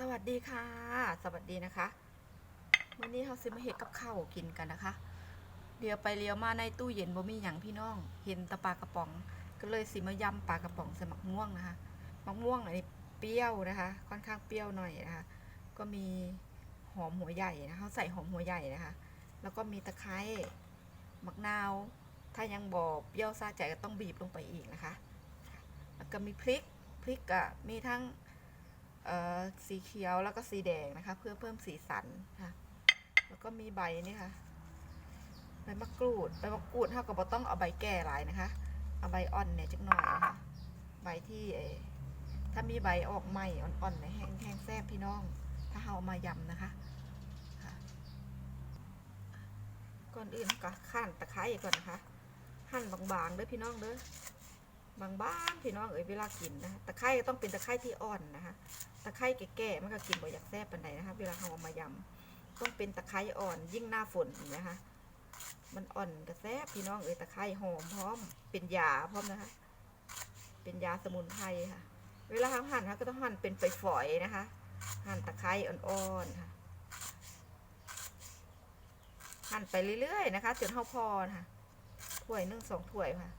สวัสดีค่ะ สวัสดีนะคะวันนี้เราซื้อมาเห็ดกับข้าวกินกันนะคะเดี๋ยวไปเลี้ยวมาในตู้เย็นบ่มีหยังพี่น้อง เห็นตะปลากระป๋อง ก็เลยสิมายำปลากระป๋องใส่มักม่วงนะคะมักม่วงอันนี้เปรี้ยวนะคะ ค่อนข้างเปรี้ยวหน่อยนะคะ ก็มีหอมหัวใหญ่นะคะเขาใส่หอมหัวใหญ่นะคะ แล้วก็มีตะไคร้มะนาว ถ้ายังบอกเปรี้ยวซาใจก็ต้องบีบลงไปอีกนะคะ แล้วก็มีพริกพริกอะมีทั้ง สีเขียวแล้วก็สีแดงนะคะ เพื่อเพิ่มสีสันค่ะ แล้วก็มีใบนี่ค่ะใบมะกรูดใบมะกรูดเท่ากับต้องเอาใบแก่หลายนะคะ เอาใบอ่อนเนี่ยจักหน่อยนะคะใบที่เอถ้ามีใบออกใหม่อ่อนๆเนี่ยแห้งแห้งแซ่บพี่น้อง ถ้าเอามายำนะคะค่ะก่อนอื่นก็ขั้นตะไคร้ก่อนนะคะหั่นบางๆเด้อพี่น้องเด้อ บางบ้านพี่น้องเอ๋ยเวลากินนะคะตะไคร้ต้องเป็นตะไคร้ที่อ่อนนะคะตะไคร้แก่ๆมันก็กินบ่อยากแซ่บปานใดนะคะ เวลาเราเอามายำต้องเป็นตะไคร้อ่อนยิ่งหน้าฝนนะคะมันอ่อนก็แซ่บพี่น้องเอ๋ยตะไคร้หอมพร้อม เป็นยาพร้อมนะคะ เป็นยาสมุนไพรค่ะ เวลาเราหั่นนะคะก็ต้องหั่นเป็นฝอยๆนะคะ หั่นตะไคร้อ่อนๆค่ะหั่นไปเรื่อยๆนะคะจนเท่าพอนะคะถ้วยนึ่งสองถ้วยค่ะ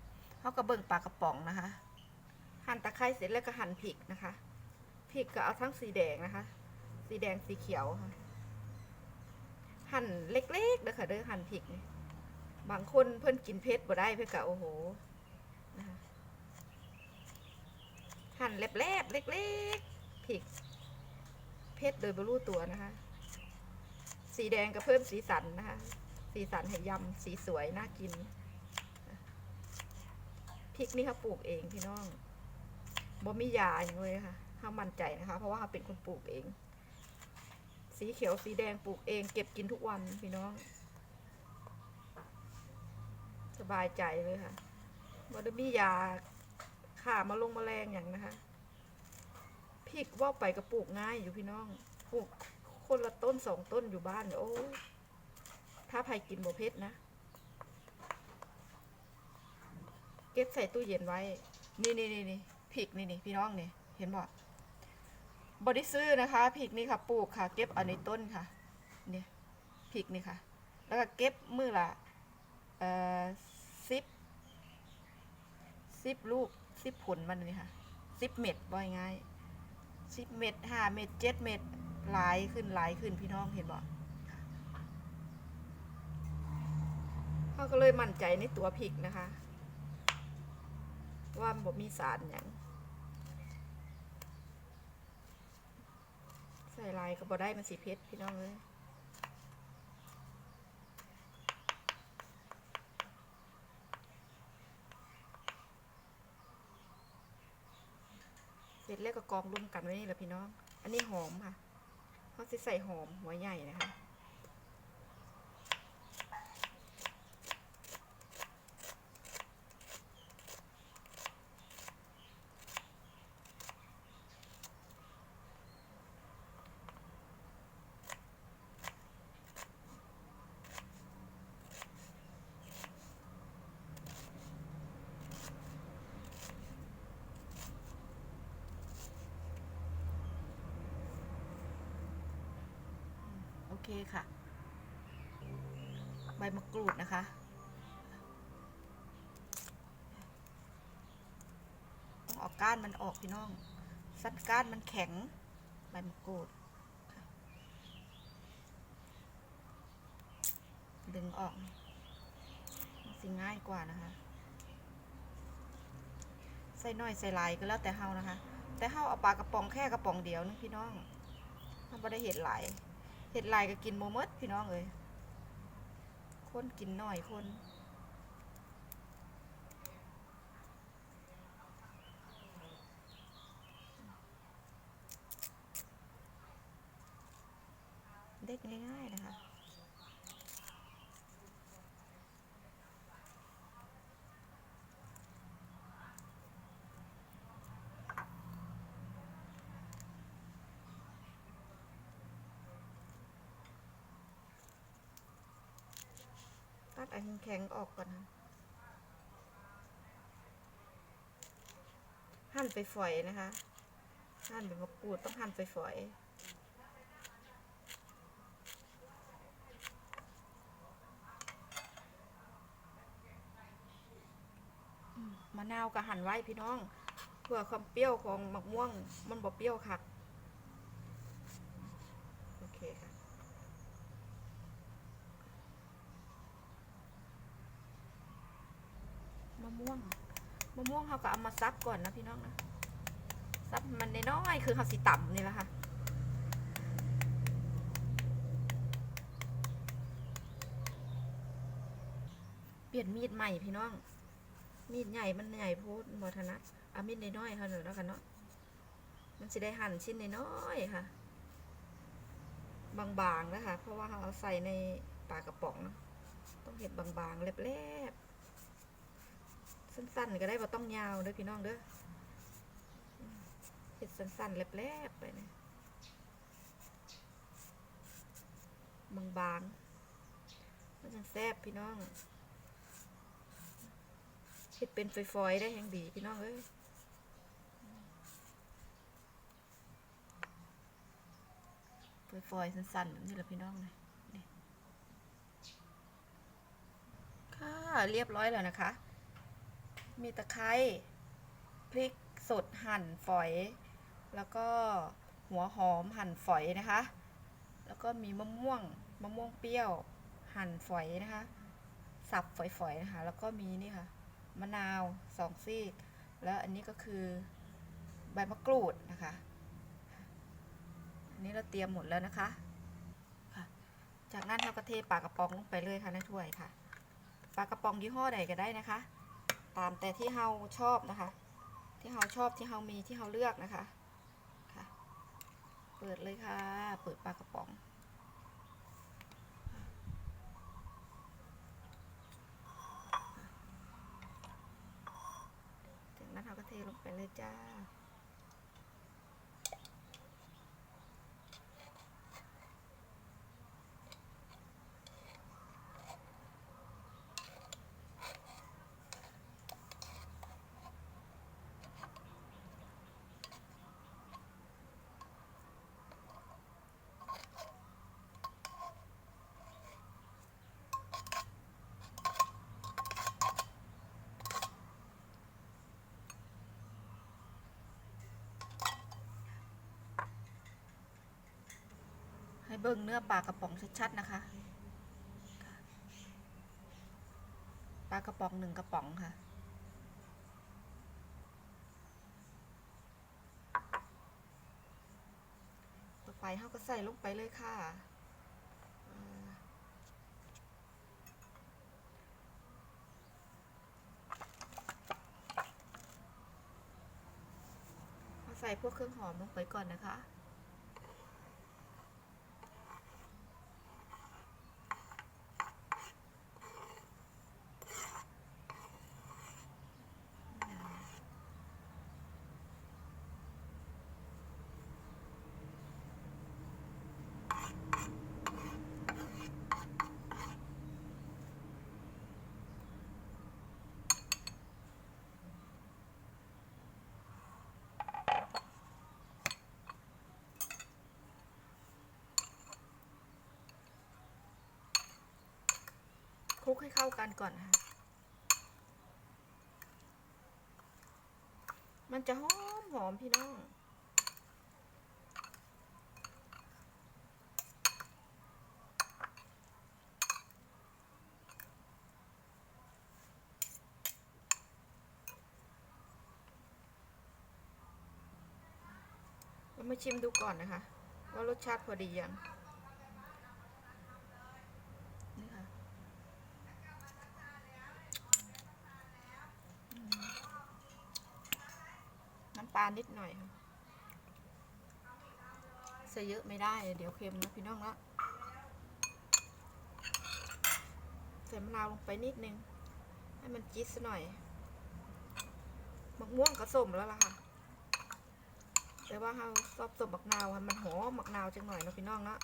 เขาก็เบิ่งปลากระป๋องนะคะ หั่นตะไคร้เสร็จแล้วก็หั่นพริกนะคะพริกก็เอาทั้งสีแดงนะคะ สีแดงสีเขียวค่ะ หั่นเล็กๆเด้อค่ะเด้อหั่นพริกนี่บางคนเพิ่นกินเผ็ดบ่ได้เพิ่นก็โอ้โหนะคะหั่นแลบๆเล็กๆพริกเผ็ดโดยบรูตัวนะคะ สีแดงก็เพิ่มสีสันนะคะ สีสันให้ยำสีสวยน่ากิน พริกนี่เขาปลูกเองพี่น้องบ่มียาอย่างเลยค่ะเขามั่นใจนะคะ เพราะว่าเขาเป็นคนปลูกเอง สีเขียวสีแดงปลูกเอง เก็บกินทุกวันพี่น้อง สบายใจเลยค่ะบ่ได้มียาฆ่ามาลงแมลงอย่างนะคะพริกว่าไปก็ปลูกง่ายอยู่พี่น้องปลูกคนละต้นสองต้นอยู่บ้านโอ้ถ้าใครกินบ่เผ็ดนะ เก็บใส่ตู้เย็นไว้ นี่นี่นี่นี่พริกนี่นี่พี่น้องนี่เห็นบ่บไดิซื้อนะคะพริกนี่ค่ะปลูกค่ะ เก็บเอาในต้นค่ะเนี่ยพริกนี่ค่ะ แล้วก็เก็บมือละเอ่อสิบสิบลูกสิบผลมันนี่ค่ะสิบเม็ดบ่อยง่ายสิบเม็ดห้าเม็ดเจ็ดเม็ดหลายขึ้นหลายขึ้นพี่น้องเห็นบ่ค่ะเขาก็เลยมั่นใจในตัวพริกนะคะ ว่าบ่มีสารอย่างใส่ลายก็บ่ได้มันสีเพชรพี่น้องเลยเสร็จแล้วก็กองรวมกันไว้นี่แหละพี่น้อง อันนี้หอมค่ะเขาสิใส่หอมหัวใหญ่นะคะ เคค่ะ ใบมะกรูดนะคะ ต้องเอาก้านมันออกพี่น้อง สัดก้านมันแข็ง ใบมะกรูด ดึงออกสิง่ายกว่านะคะ ใส่น้อยใส่หลายก็แล้วแต่เฮานะคะ แต่เฮาเอาปลากระป๋องแค่กระป๋องเดียวนึงพี่น้องเฮาบ่ได้เห็ดหลาย เห็ดลายก็กินโมเมดพี่น้องเอ้ยคนกินหน่อยคนเด็กง่ายๆนะคะ อันแข็งออกก่อน หั่นไปฝอยนะคะ หั่นไปมะกรูดต้องหั่นไปฝอยมะนาวก็หั่นไว้พี่น้อง เพื่อความเปรี้ยวของมะม่วง มันบอกเปรี้ยวค่ะ มะม่วงเขาก็เอามาซับก่อนนะพี่น้องนะซับมันน้อยๆคือเขาสีต่ำนี่แหละค่ะเปลี่ยนมีดใหม่พี่น้อง มีดใหญ่มันใหญ่พูดบอทนัดเอามีดน้อยๆเขาหน่อยแล้วกันเนาะมันจะได้หั่นชิ้นน้อยๆค่ะ บางๆนะคะเพราะว่าเราเอาใส่ในปลากระป๋องนะต้องเห็ดบางๆเล็บๆ สั้นๆ ก็ได้บ่ต้องยาวเด้อพี่น้องเด้อเห็ดสั้นๆแลบๆไปนะบางๆมันจะแซ่บพี่น้องเห็ดเป็นฝอยๆได้แห่งดีพี่น้องเอ้ยฝอยๆสั้นๆแบบนี่แหละพี่น้องนะนี่ค่ะเรียบร้อยแล้วนะคะ มีตะไคร้พริกสดหั่นฝอย แล้วก็หัวหอมหั่นฝอยนะคะ แล้วก็มีมะม่วงมะม่วงเปรี้ยวหั่นฝอยนะคะ สับฝอยๆนะคะ แล้วก็มีนี่ค่ะมะนาวสองซีก แล้วอันนี้ก็คือใบมะกรูดนะคะ อันนี้เราเตรียมหมดแล้วนะคะค่ะจากนั้นเราก็เทปลากระป๋องลงไปเลยค่ะในถ้วยค่ะปลากระป๋องยี่ห้อใดก็ได้นะคะ ตามแต่ที่เราชอบนะคะ ที่เราชอบที่เรามีที่เราเลือกนะคะค่ะ เปิดเลยค่ะ เปิดปลากระป๋องจากนั้นเราก็เทลงไปเลยจ้า เบิ่งเนื้อปลากระป๋องชัดๆนะคะปลากระป๋องหนึ่งกระป๋องค่ะ ต่อไปเขาก็ใส่ลงไปเลยค่ะอ่าเอาใส่พวกเครื่องหอมลงไปก่อนนะคะ ลุกให้เข้ากันก่อนนะคะมันจะหอมหอมพี่น้อง เรามาชิมดูก่อนนะคะ ว่ารสชาติพอดียัง นี่ค่ะ น้ำ ปลานิดหน่อยค่ะใส่เยอะไม่ได้ เดี๋ยวเค็มนะพี่น้องละใส่มะนาวลงไปนิดนึง ให้มันจี๊ดหน่อยมะม่วงก็ส้มแล้วล่ะค่ะ แต่ว่าเราชอบส้มมะนาวมันหอมมะนาวจังหน่อยนะพี่น้องเนาะ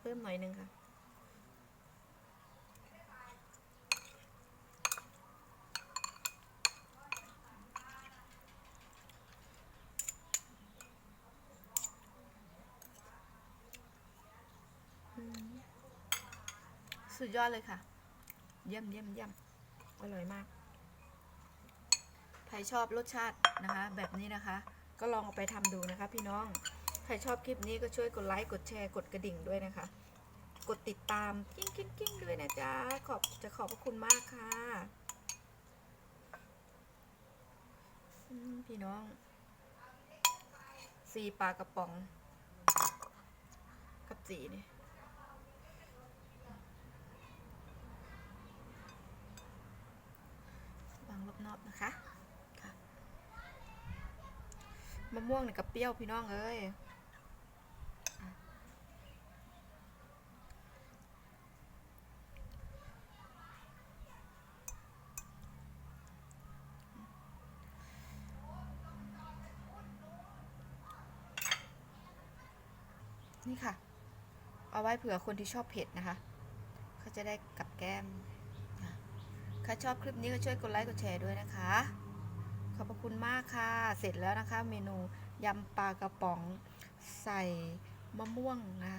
เพิ่มหน่อยนึงค่ะสุดยอดเลยค่ะ เยี่ยมเยี่ยมเยี่ยมอร่อยมาก ใครชอบรสชาตินะคะ แบบนี้นะคะ ก็ลองเอาไปทำดูนะคะพี่น้อง ใครชอบคลิปนี้ก็ช่วยกดไลค์ กดแชร์ กดกระดิ่งด้วยนะคะ กดติดตามกิ้งกิ้งกิ้งด้วยนะจ๊ะ ขอบจะขอบพระคุณมากค่ะ พี่น้อง สีปลากระป๋อง กับสีนี่วางรอบนอบนะคะค่ะมะม่วงเนี่ยกับเปรี้ยวพี่น้องเอ้ย นี่ค่ะ เอาไว้เผื่อคนที่ชอบเผ็ดนะคะ เขาจะได้กับแก้มถ้าชอบคลิปนี้ก็ช่วยกดไลค์กดแชร์ด้วยนะคะ ขอบพระคุณมากค่ะ เสร็จแล้วนะคะ เมนูยำปลากระป๋องใส่มะม่วงนะ